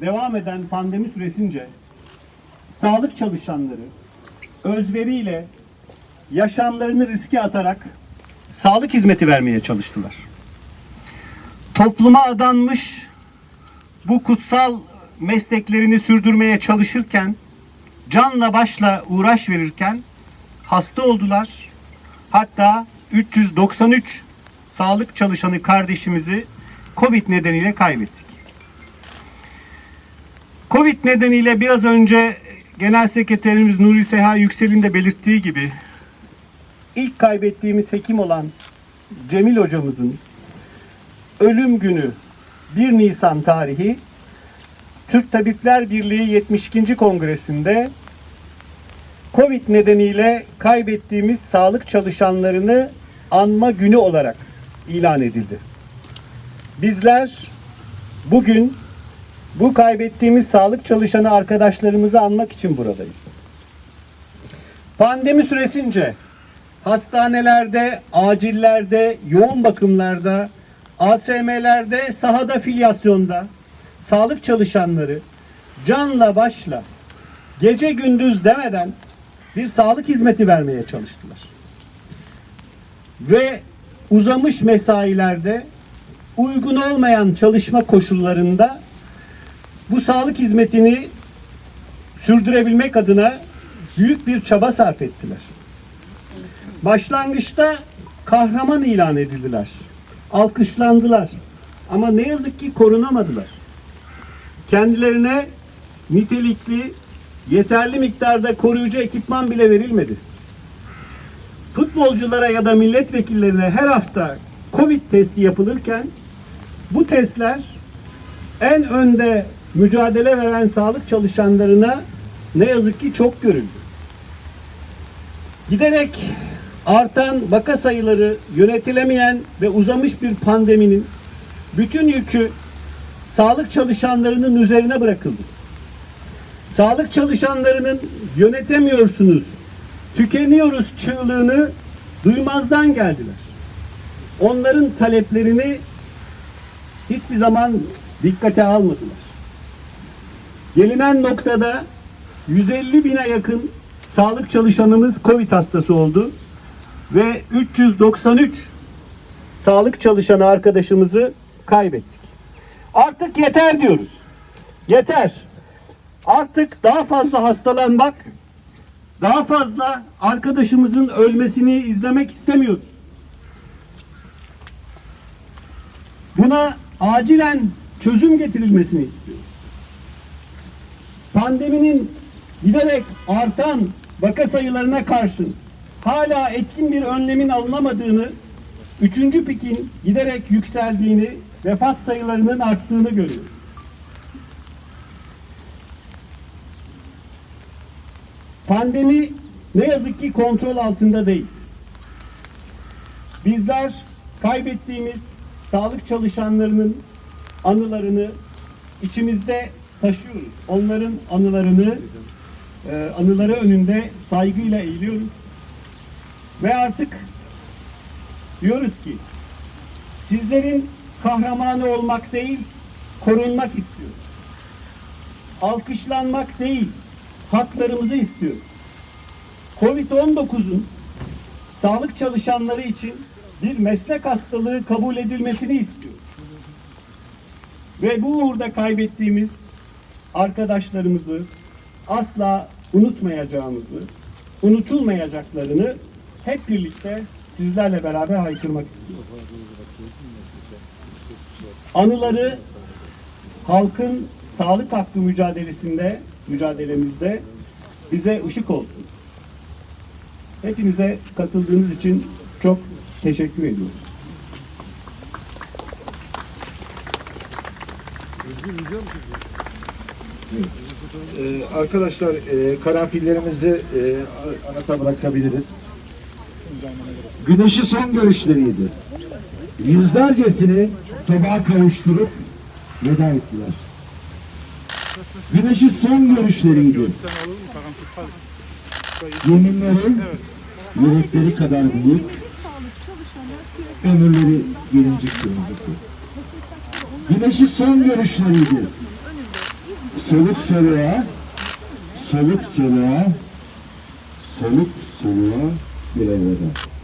devam eden pandemi süresince sağlık çalışanları özveriyle yaşamlarını riske atarak sağlık hizmeti vermeye çalıştılar. Topluma adanmış bu kutsal mesleklerini sürdürmeye çalışırken canla başla uğraş verirken hasta oldular. Hatta 393 sağlık çalışanı kardeşimizi Covid nedeniyle kaybettik. Covid nedeniyle biraz önce Genel Sekreterimiz Nuri Seha Yüksel'in de belirttiği gibi ilk kaybettiğimiz hekim olan Cemil hocamızın ölüm günü 1 Nisan tarihi Türk Tabipler Birliği 72. Kongresinde Covid nedeniyle kaybettiğimiz sağlık çalışanlarını anma günü olarak ilan edildi. Bizler bugün bu kaybettiğimiz sağlık çalışanı arkadaşlarımızı anmak için buradayız. Pandemi süresince hastanelerde, acillerde, yoğun bakımlarda, ASM'lerde, sahada filyasyonda sağlık çalışanları canla başla gece gündüz demeden bir sağlık hizmeti vermeye çalıştılar. Ve uzamış mesailerde uygun olmayan çalışma koşullarında bu sağlık hizmetini sürdürebilmek adına büyük bir çaba sarf ettiler. Başlangıçta kahraman ilan edildiler. Alkışlandılar. Ama ne yazık ki korunamadılar. Kendilerine nitelikli, yeterli miktarda koruyucu ekipman bile verilmedi. Futbolculara ya da milletvekillerine her hafta Covid testi yapılırken bu testler en önde mücadele veren sağlık çalışanlarına ne yazık ki çok görüldü. Giderek artan vaka sayıları yönetilemeyen ve uzamış bir pandeminin bütün yükü sağlık çalışanlarının üzerine bırakıldı. Sağlık çalışanlarının yönetemiyorsunuz, tükeniyoruz çığlığını duymazdan geldiler. Onların taleplerini hiçbir zaman dikkate almadılar. Gelinen noktada 150 bine yakın sağlık çalışanımız Covid hastası oldu ve 393 sağlık çalışanı arkadaşımızı kaybettik. Artık yeter diyoruz. Yeter. Artık daha fazla hastalanmak, daha fazla arkadaşımızın ölmesini izlemek istemiyoruz. Buna acilen çözüm getirilmesini istiyoruz. Pandeminin giderek artan vaka sayılarına karşın hala etkin bir önlemin alınamadığını, üçüncü pikin giderek yükseldiğini, vefat sayılarının arttığını görüyoruz. Pandemi ne yazık ki kontrol altında değil. Bizler kaybettiğimiz sağlık çalışanlarının anılarını içimizde taşıyoruz. Onların anılarını e, anıları önünde saygıyla eğiliyoruz. Ve artık diyoruz ki sizlerin kahramanı olmak değil, korunmak istiyoruz. Alkışlanmak değil, haklarımızı istiyoruz. Covid-19'un sağlık çalışanları için bir meslek hastalığı kabul edilmesini istiyoruz. Ve bu uğurda kaybettiğimiz arkadaşlarımızı asla unutmayacağımızı, unutulmayacaklarını hep birlikte sizlerle beraber haykırmak istiyoruz. Anıları halkın sağlık hakkı mücadelesinde, mücadelemizde bize ışık olsun. Hepinize katıldığınız için çok teşekkür ediyorum. Ee, arkadaşlar e, karanfillerimizi e, anata bırakabiliriz. Güneşi son görüşleriydi. Yüzlercesini sabaha kavuşturup veda ettiler. Güneşi son görüşleriydi. Yeminleri yürekleri kadar büyük, ömürleri gelincik kırmızısı. Güneşi son görüşleriydi. Soluk soluğa, soluk soluğa, soluk soluğa bir elveda.